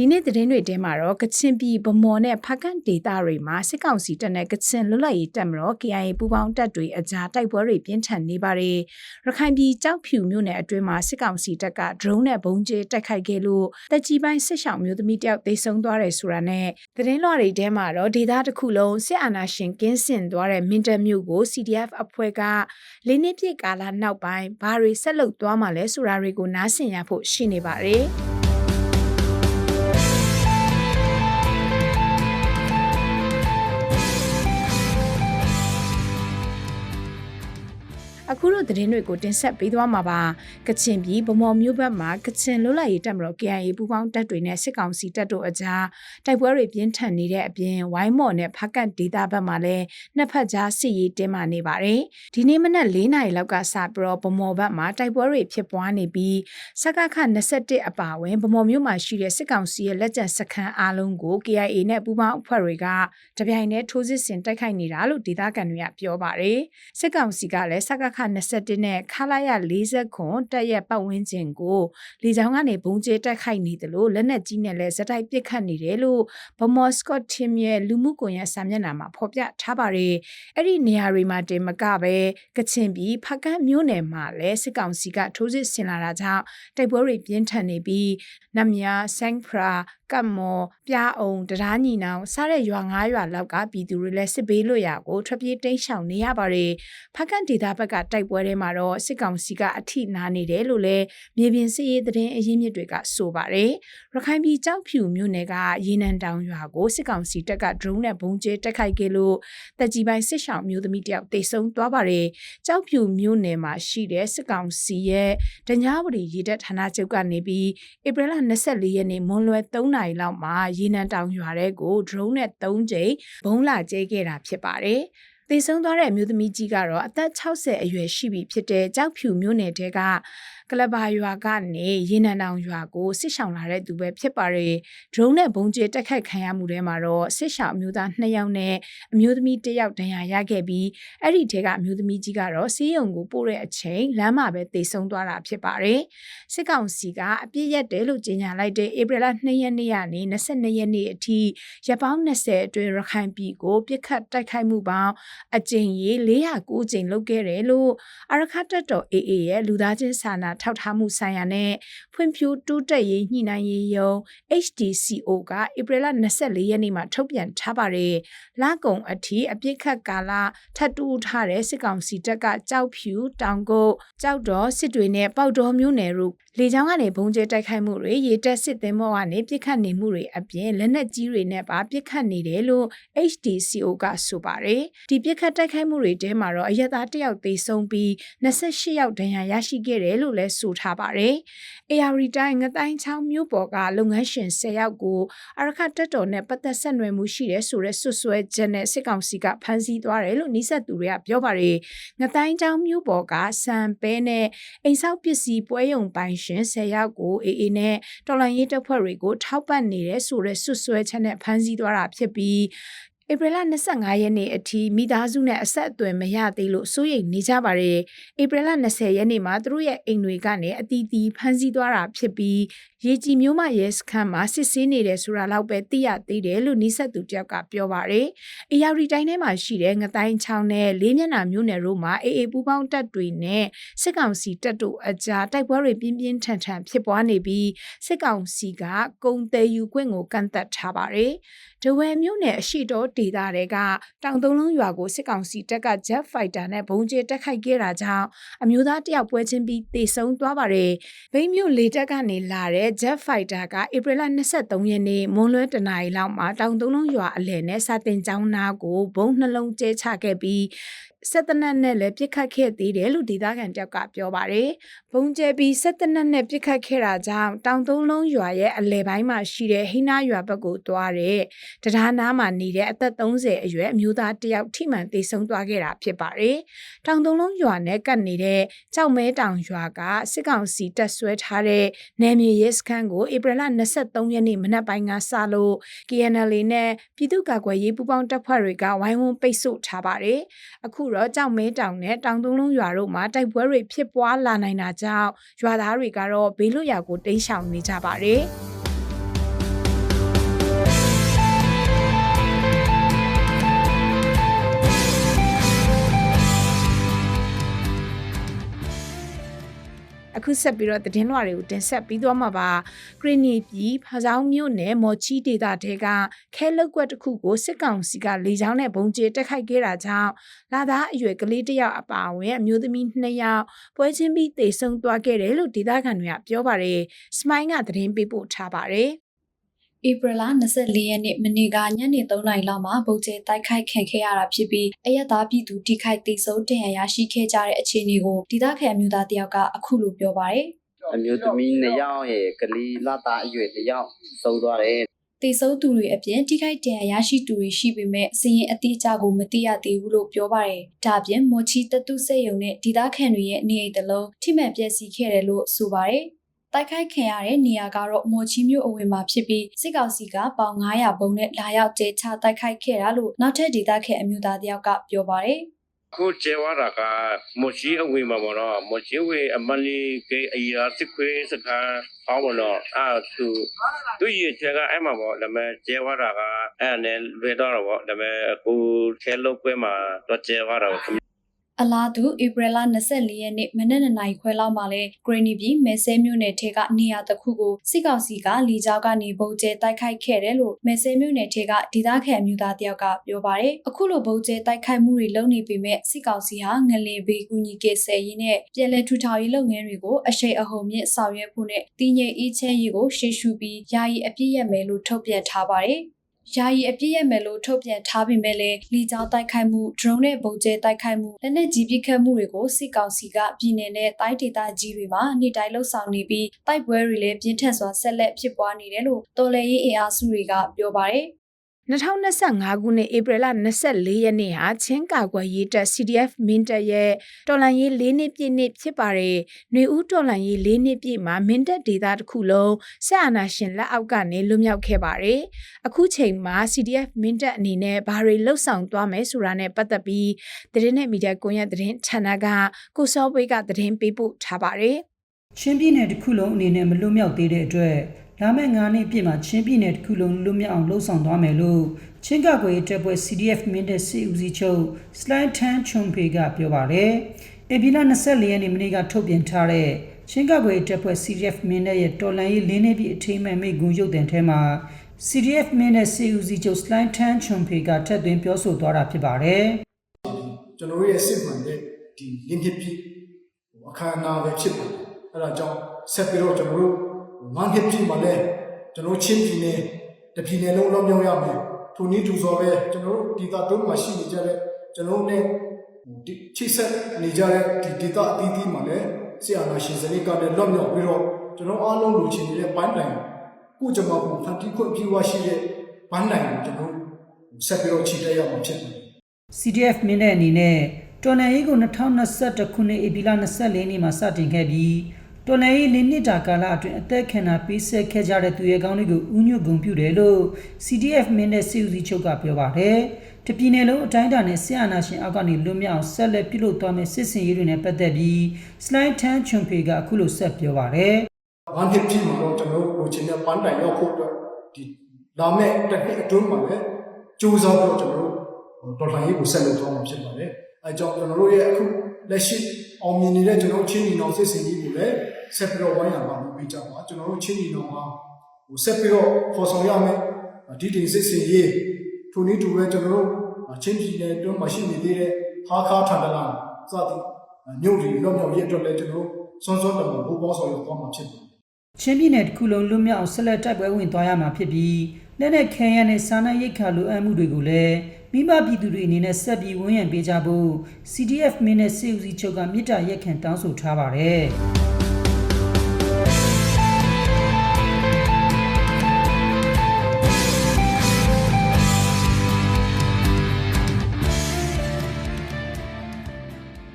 ဒီနေ့သတင်းတွေထဲမှာတော့ကချင်ပြည်ဗမော်နဲ့ဖကန့်ဒေသတွေမှာစစ်ကောင်စီတပ်နဲ့ကချင်လွတ်လပ်ရေးတပ်မတော် KIA ပူးပေါင်းတပ်တွေအကြားတိုက်ပွဲတွေပြင်းထန်နေပါတယ်။ရခိုင်ပြည်ကြောက်ဖြူမြို့နယ်အတွင်းမှာစစ်ကောင်စီတပ်က drone နဲ့ဘုံကျဲတိုက်ခိုက်ခဲ့လို့တပ်ကြီးပိုင်းစစ်ဆောင်မျိုးသမီးတယောက်သေဆုံးသွားတယ်ဆိုတာနဲ့သတင်းလွှာတွေထဲမှာတော့ဒေသတစ်ခုလုံးစစ်အာဏာရှင်ကင်းစင်သွားတဲ့မင်းတပ်မြို့ကို CDF အဖွဲ့ကလေးနှစ်ပြည့်ကာလနောက်ပိုင်းဘာတွေဆက်လုပ်သွားမှာလဲဆိုတာတွေကိုနားဆင်ရဖို့ရှိနေပါတယ်။ အခုတို့သတင်းတွေကိုတင်ဆက်ပေးသွားမှာပါကချင်ပြည်ဗမော်မြို့ဘက်မှာကချင်လွတ်လပ်ရေးတပ်မတော် KIA ပူးပေါင်းတပ်တွေနဲ့စစ်ကောင်စီတပ်တို့အကြားတိုက်ပွဲတွေပြင်းထန်နေတဲ့အပြင်ဝိုင်းမော်နဲ့ဖကတ်ဒေသဘက်မှာလည်းနှစ်ဖက်ကြားစစ်ရေးတင်းမာနေပါတယ်ဒီနေ့မနက်၄နာရီလောက်ကစပြီးတော့ဗမော်ဘက်မှာတိုက်ပွဲတွေဖြစ်ပွားနေပြီးစကခ21အပါအဝင်ဗမော်မြို့မှာရှိတဲ့စစ်ကောင်စီရဲ့လက်ကျန်စခန်းအားလုံးကို KIA နဲ့ပူးပေါင်းအဖွဲ့တွေကတပြိုင်တည်းထိုးစစ်ဆင်တိုက်ခိုက်နေတာလို့ဒေသခံတွေကပြောပါတယ်စစ်ကောင်စီကလည်းစကခ21နဲ့ခလာရ40ခွန်တက်ရက်ပတ်ဝန်းကျင်ကိုလေကြောင်းကနေဘုံကျဲတက်ခိုက်နေတယ်လို့လက်နက်ကြီးနဲ့လည်းဇက်တိုက်ပစ်ခတ်နေတယ်လို့ဗမော်စကော့တင်ရဲ့လူမှုကွန်ရက်စာမျက်နှာမှာဖော်ပြထားပါတယ်အဲ့ဒီနေရာတွေမှာတင်မကပဲကချင်ပြည်ဖကန်းမြို့နယ်မှာလည်းစစ်ကောင်စီကထိုးစစ်ဆင်လာတာကြောင့်တိုက်ပွဲတွေပြင်းထန်နေပြီးနမ်ယာဆန်ဖရာကတ်မော်ပြားအောင်တရားညီနောင်စားတဲ့ရွာ၅ရွာလောက်ကပြည်သူတွေလည်းစစ်ဘေးလွတ်ရာကိုထွက်ပြေးတိမ်းရှောင်နေရပါတယ်ဖကန့်ဒေသဘက်ကတိုက်ပွဲထဲမှာတော့စစ်ကောင်စီကအထိနာနေတယ်လို့လည်းမြေပြင်စစ်ရေးသတင်းအရင်းမြစ်တွေကဆိုပါတယ်ရခိုင်ပြည်ကြောက်ဖြူမြို့နယ်ကရေနံတောင်ရွာကိုစစ်ကောင်စီတပ်က drone နဲ့ဘုံကျဲတက်ခိုက်ခဲ့လို့တက်ကြီးပိုင်းစစ်ဆောင်မျိုးသမီးတယောက်တေဆုံးသွားပါတယ်ကြောက်ဖြူမြို့နယ်မှာရှိတဲ့စစ်ကောင်စီရဲ့ဒညာဝတီရေတပ်ဌာနချုပ်ကနေပြီးဧပြီလ24ရက်နေ့မွန်လွယ်3နာရီလောက်မှာရေနံတောင်ရွာတဲ့ကို drone နဲ့3ကြိမ်ဘုံလာကျဲခဲ့တာဖြစ်ပါတယ်။ သေဆုံးသွားတဲ့အမျိုးသမီးကြီးကတော့အသက်60အရွယ်ရှိပြီဖြစ်တဲ့ကြောက်ဖြူမြို့နယ်တဲက ကလဘာရွာကနေရေနံတောင်ရွာကိုစစ်ဆောင်လာတဲ့သူပဲဖြစ်ပါတယ်။ drone နဲ့ဘုံကျဲတက်ခိုက်ခံရမှုထဲမှာတော့စစ်ဆောင်အမျိုးသား2ယောက်နဲ့အမျိုးသမီး1ယောက်ဒဏ်ရာရခဲ့ပြီးအဲ့ဒီထဲကအမျိုးသမီးကြီးကတော့စီးရုံကိုပို့တဲ့အချိန်လမ်းမှာပဲတေဆုံးသွားတာဖြစ်ပါတယ်။စစ်ကောင်စီကအပြစ်ရက်တယ်လို့ကြေညာလိုက်တဲ့ဧပြီလ2ရက်နေ့ကနေ22ရက်နေ့အထိရပ်ပေါင်း20အတွင်းရခိုင်ပြည်ကိုပြစ်ခတ်တိုက်ခိုက်မှုပေါင်းအကြိမ်ရေ409ကြိမ်လုပ်ခဲ့တယ်လို့အရခတ်တပ်တော် AA ရဲ့လူသားချင်းစာနာထောက်ထားမှုဆိုင်ရာနဲ့ဖွံ့ဖြိုးတိုးတက်ရေးညှိနှိုင်းရေးယုံ HDCO ကဧပြီလ24ရက်နေ့မှာထုတ်ပြန်ထားပါတယ်။လကုံအထိအပြစ်ခတ်ကာလထပ်တူးထားတဲ့စစ်ကောင်စီတပ်ကကြောက်ဖြူတောင်ကုတ်ကြောက်တော်စစ်တွေနဲ့ပေါတော်မျိုးနယ်တို့လေကြောင်းကနေဘုံကျဲတိုက်ခိုက်မှုတွေရေတက်စစ်သင်းမောကနေပြစ်ခတ်နေမှုတွေအပြင်လက်နက်ကြီးတွေနဲ့ပါပြစ်ခတ်နေတယ်လို့ HDCO ကဆိုပါတယ်။ဒီပြစ်ခတ်တိုက်ခိုက်မှုတွေထဲမှာတော့အရက်သားတစ်ယောက်သေဆုံးပြီး28ယောက်ဒဏ်ရာရရှိခဲ့တယ်လို့လည်းဆိုထားပါတယ်။ AR တိုင်းငတိုင်းချောင်းမြို့ပေါ်ကလုပ်ငန်းရှင်10ယောက်ကိုအရခတက်တော်နဲ့ပတ်သက်ဆက်နွယ်မှုရှိတဲ့ဆိုတဲ့ဆွဆွဲချက်နဲ့စစ်ကောင်စီကဖမ်းဆီးသွားတယ်လို့နှိဆက်သူတွေကပြောပါတယ်။ငတိုင်းချောင်းမြို့ပေါ်ကစံပဲနဲ့အိမ်ဆောက်ပစ္စည်းပွဲရုံပိုင်ရှင်10ယောက်ကို AA နဲ့တော်လိုင်းရေးတပ်ဖွဲ့တွေကိုထောက်ပံ့နေတဲ့ဆိုတဲ့ဆွဆွဲချက်နဲ့ဖမ်းဆီးသွားတာဖြစ်ပြီး ဧပြီလ25ရက်နေ့အထိမိသားစုနဲ့အဆက်အသွယ်မရသေးလို့စိုးရိမ်နေကြပါတယ်။ဧပြီလ20ရက်နေ့မှာသူတို့ရဲ့အိမ်တွေကနေအတီးတီးဖမ်းဆီးသွားတာဖြစ်ပြီးရေကြီးမျိုးမရဲစခန်းမှာစစ်ဆေးနေတယ်ဆိုတာလောက်ပဲသိရသေးတယ်လို့နီးစပ်သူတယောက်ကပြောပါတယ်။အေယာရီတိုင်းထဲမှာရှိတဲ့ငတိုင်းချောင်းနဲ့လေးမျက်နှာမျိုးနယ်တို့မှာအေအေပူပေါင်းတပ်တွေနဲ့စစ်ကောင်စီတပ်တို့အကြားတိုက်ပွဲတွေပြင်းပြင်းထန်ထန်ဖြစ်ပွားနေပြီးစစ်ကောင်စီကကုံတယ်ယူခွင့်ကိုကန့်သက်ထားပါတယ်။ဒဝယ်မြို့နယ်အရှိတော်ဒေသတွေကတောင်သုံးလုံးရွာကိုစစ်ကောင်စီတပ်က Jet Fighter နဲ့ဘုံကျဲတက်ခိုက်ခဲ့တာကြောင့်အမျိုးသားတယောက်ပွဲချင်းပြီးတေဆုံးသွားပါတယ်။ဘိန်းမြို့လေတပ်ကနေလာတဲ့ Jet Fighter ကဧပြီလ23ရက်နေ့မွန်းလွဲတနာရီလောက်မှာတောင်သုံးလုံးရွာအလယ်နဲ့စာတင်ကျောင်းနာကိုဘုံနှလုံးကျဲချခဲ့ပြီး စက်တနက်နဲ့လည်းပြစ်ခတ်ခဲ့သေးတယ်လို့ဒေသခံတယောက်ကပြောပါတယ်။ဘုံကျဲပြီးစက်တနက်နဲ့ပြစ်ခတ်ခဲ့တာကြောင့်တောင်သုံးလုံးရွာရဲ့အလဲပိုင်းမှာရှိတဲ့ဟိနာရွာဘက်ကိုသွားတဲ့တရားနာမှာနေတဲ့အသက်30အရွယ်အမျိုးသားတယောက်ထိမှန်သေဆုံးသွားခဲ့တာဖြစ်ပါတယ်။တောင်သုံးလုံးရွာနဲ့ကပ်နေတဲ့ကြောက်မဲတောင်ရွာကစစ်ကောင်စီတပ်ဆွဲထားတဲ့နယ်မြေရဲစခန်းကိုဧပြီလ23ရက်နေ့မနက်ပိုင်းကစလို့ KNL နဲ့ပြည်သူ့ကာကွယ်ရေးပူးပေါင်းတပ်ဖွဲ့တွေကဝိုင်းဝန်းပိတ်ဆို့ထားပါတယ်။အခုတော့ကြောက်မဲတောင်နဲ့တောင်သုံးလုံးရွာတို့မှာတိုက်ပွဲတွေဖြစ်ပွားလာနိုင်တာကြောင့်ရွာသားတွေကတော့ဘေးလွတ်ရာကိုတိမ်းရှောင်နေကြပါတယ်။ ခုဆက်ပြီးတော့သတင်းလွှာတွေကိုတင်ဆက်ပြီးသွားမှာပါခရီနီပြည်ဖားဆောင်မြို့နယ်မော်ချီဒေတာတဲကခဲလောက်ကွက်တစ်ခုကိုစစ်ကောင်စီကလေကြောင်းနဲ့ဘုံကျဲတက်ခိုက်ခဲ့တာကြောင့်လာသားအရွယ်ကလေးတစ်ယောက်အပါအဝင်အမျိုးသမီးနှစ်ယောက်ပွဲချင်းပြီးတေဆုံသွားခဲ့တယ်လို့ဒေသခံတွေကပြောပါတယ်စမိုင်းကသတင်းပေးပို့ထားပါတယ် ဧပြီလ24ရက်နေ့မနေ့ကညနေ3နာရီလောက်မှာဗုတ်ကျဲတိုက်ခိုက်ခံခဲ့ရတာဖြစ်ပြီးအရက်သားပြည်သူတိခိုက်တိစုံတင်ရရရှိခဲ့ကြတဲ့အခြေအနေကိုဒေသခံအမျိုးသားတယောက်ကအခုလိုပြောပါရယ်အမျိုးသမီးနှစ်ယောက်ရဲ့ကလေးလာသားအရွယ်တစ်ယောက်ဆုံးသွားတယ်တိစုံသူတွေအပြင်တိခိုက်တင်ရရရှိသူတွေရှိပေမဲ့စီရင်အတိအကျကိုမသိရသေးဘူးလို့ပြောပါရယ်ဒါပြင်မော်ချီတတုစက်ယုံနဲ့ဒေသခံတွေရဲ့နေအိမ်တလုံးထိမှန်ပျက်စီးခဲ့တယ်လို့ဆိုပါရယ် တိုက်ခိုက်ခံရတဲ့နေရာကတော့မော်ချီမြို့အဝင်မှာဖြစ်ပြီးစစ်ကောင်စီကပေါင်900ဘုံနဲ့လာရောက်ကျဲချတိုက်ခိုက်ခဲ့တာလို့နောက်ထပ်ဒေသခံအမျိုးသားတယောက်ကပြောပါရယ်ခုကျေဝါတာကမော်ရှိအဝေးမှာပေါ့နော်မော်ရှိဝေးအမလီကေအရာစစ်ခွေးစကားဟောင်းပေါ့နော်အာသူသူရချက်ကအဲ့မှာပေါ့ဒါပေမဲ့ကျေဝါတာကအဲ့နဲ့လွယ်တော့တော့ပေါ့ဒါပေမဲ့အခုထဲလောက်ကွဲမှာတော့ကျေဝါတာကို အလားတူဧပြီလ24ရက်နေ့မနက်2နာရီခွဲလောက်မှာလဲဂရနီပြည်မဲဆဲမြို့နယ်ထဲကနေရာတစ်ခုကိုစစ်ကောင်စီကလီကြောက်ကနေဗုံကျဲတိုက်ခိုက်ခဲ့တယ်လို့မဲဆဲမြို့နယ်ထဲကဒေသခံအမျိုးသားတယောက်ကပြောပါတယ်အခုလိုဗုံကျဲတိုက်ခိုက်မှုတွေလုပ်နေပေမဲ့စစ်ကောင်စီဟာငလင်ဘေးကူညီကေဆယ်ရေးနဲ့ပြည်လဲထူထောင်ရေးလုပ်ငန်းတွေကိုအရှိန်အဟုန်မြင့်ဆောင်ရွက်ဖို့နဲ့တည်ငြိမ်အေးချမ်းရေးကိုရှေ့ရှုပြီးယာယီအပြည့်ရမယ်လို့ထုတ်ပြန်ထားပါတယ် ယာယီအပြည့်ရမယ်လို့ထုတ်ပြန်ထားပေမဲ့လည်းလီကြောင်းတိုက်ခိုက်မှု drone နဲ့ပုံကျဲတိုက်ခိုက်မှုလက်နက်ကြီးပစ်ခတ်မှုတွေကိုစစ်ကောင်စီကပြည်내နဲ့တိုင်းဒေသကြီးတွေမှာနေ့တိုင်းလှုပ်ဆောင်နေပြီးတိုက်ပွဲတွေလည်းပြင်းထန်စွာဆက်လက်ဖြစ်ပွားနေတယ်လို့တော်လှန်ရေးအင်အားစုတွေကပြောပါတယ် 2025ခုနှစ်ဧပြီလ24ရက်နေ့ဟာချင်းကာကွယ်ရေးတပ် CDF မင်းတပ်ရဲ့တော်လန်ရေး၄နှစ်ပြည့်နှစ်ဖြစ်ပါတယ်။ຫນွေဦးတော်လန်ရေး၄နှစ်ပြည့်မှာမင်းတပ်ဒေသတစ်ခုလုံးဆက်အာဏာရှင်လက်အောက်ကနေလွတ်မြောက်ခဲ့ပါတယ်။အခုချိန်မှာ CDF မင်းတပ်အနေနဲ့ဘာတွေလှုပ်ဆောင်သွားမယ်ဆိုတာနဲ့ပတ်သက်ပြီးသတင်းနဲ့မီဒီယာကွန်ရက်သတင်းဌာနကကိုစောပွေးကသတင်းပေးပို့ထားပါတယ်။ချင်းပြည်နယ်တစ်ခုလုံးအနေနဲ့မလွတ်မြောက်သေးတဲ့အတွက် လာမယ့်9နှစ်ပြည့်မှာချင်းပြည်နယ်တစ်ခုလုံးလွတ်မြောက်အောင်လှုံ့ဆော်သွားမယ်လို့ချင်းကကွယ်တပ်ဖွဲ့ CDF မင်းတပ်စီဦးစီးချုပ်စလိုင်းထန်ချုံဖေကပြောပါတယ်။ဧပြီလ24ရက်နေ့မနေ့ကထုတ်ပြန်ထားတဲ့ချင်းကကွယ်တပ်ဖွဲ့ CDF မင်းတပ်ရဲ့တော်လှန်ရေး၄နှစ်ပြည့်အထိမ်းအမှတ်မိဂုဏ်ရုပ်သံထဲမှာ CDF မင်းတပ်စီဦးစီးချုပ်စလိုင်းထန်ချုံဖေကထပ်သွင်းပြောဆိုသွားတာဖြစ်ပါတယ်။ကျွန်တော်တို့ရဲ့စစ်မှန်တဲ့ဒီလင်းဟစ်ပြည့်အခမ်းအနားပဲဖြစ်ပါတယ်အဲဒါကြောင့်ဆက်ပြီးတော့ကျွန်တော်တို့ မန်ဟစ်ပြည့်မှာလဲကျွန်တော်ချင်းပြည်နယ်တပြည်နယ်လုံးလုံးမြောက်ရမယ်ထိုနည်းတူစွာပဲကျွန်တော်တို့ဒီတာတုံးမှာရှိနေကြတဲ့ကျွန်တော်တို့ ਨੇ ဒီချိဆက်နေကြတဲ့ဒီဒေတာအသီးသီးမှာလဲဆရာနာရှင်စနစ်ကလည်းလွတ်မြောက်ပြီးတော့ကျွန်တော်အားလုံးလူချင်းနေတဲ့ဘိုင်းတိုင်းကိုကျွန်တော်ဖန်တီးခွင့်ပြုဝရှိတဲ့ဘိုင်းတိုင်းကိုကျွန်တော်ဆက်ပြီးတော့ခြေတက်ရမှာဖြစ်ပါတယ် CDF မင်းတဲ့အနေနဲ့တော်နယ်ရေးကို2021ခုနှစ်ဧပြီလ24နေ့မှာစတင်ခဲ့ပြီး တော်နယ်ရေး၄နှစ်တာကာလအတွင်းအသက်ခံတာပေးဆက်ခဲ့ကြတဲ့သူရဲကောင်းတွေကိုဥညွတ်ဂုံပြုတယ်လို့ CDF မင်းတဲ့စီဦးစီးချုပ်ကပြောပါတယ်။တပြည်နယ်လုံးအတိုင်းအတာနဲ့ဆရာနာရှင်အောက်ကနေလွတ်မြောက်အောင်ဆက်လက်ပြုလုပ်သွားမယ့်စစ်စင်ရေးတွေနဲ့ပတ်သက်ပြီး Slide Tan Chunpei ကအခုလိုဆက်ပြောပါတယ်။ဘာဖြစ်ဖြစ်မှာတော့ကျွန်တော်တို့လိုချင်တဲ့ပန်းတိုင်ရောက်ဖို့အတွက်ဒီလာမဲ့တစ်နှစ်အတွင်းမှာလည်းစူးစမ်းပြီးတော့ကျွန်တော်တို့တော်လှန်ရေးကိုဆက်လုပ်သွားမှာဖြစ်ပါတယ်။ အဲကြောင့်ကျွန်တော်တို့ရဲ့အခုလက်ရှိအောင်မြင်နေတဲ့ကျွန်တော်ချင်းညီနောင်စစ်စင်ကြီးကိုလည်းဆက်ပြီးတော့ဝိုင်းရံပါလို့ပြကြပါကျွန်တော်တို့ချင်းညီနောင်ဟာဟိုဆက်ပြီးတော့ဖော်ဆောင်ရမယ်ဒီတင်စစ်စင်ကြီးထိုနည်းတူပဲကျွန်တော်တို့ချင်းပြည်နယ်အတွင်းမှာရှိနေသေးတဲ့ဟာခါထန်တလာစသည်မြို့တွေလောက်မြောက်ရေးအတွက်လည်းကျွန်တော်တို့စွန်းစွန်းတမန်ဘူပေါင်းဆောင်ရွက်သွားမှာဖြစ်ပါတယ်ချင်းပြည်နယ်တစ်ခုလုံးလွတ်မြောက်အောင်ဆက်လက်တိုက်ပွဲဝင်သွားရမှာဖြစ်ပြီးလက်နက်ခဲယမ်းနဲ့စာနာရိတ်ခါလိုအပ်မှုတွေကိုလည်း မိဘပြည်သူတွေအနေနဲ့ဆက်ပြီးဝန်းရံပေးကြဖို့ CDF မင်းနဲ့စစ်ဦးစီးချုပ်ကမြစ်တာရက်ခံတောင်းဆိုထားပါတယ်။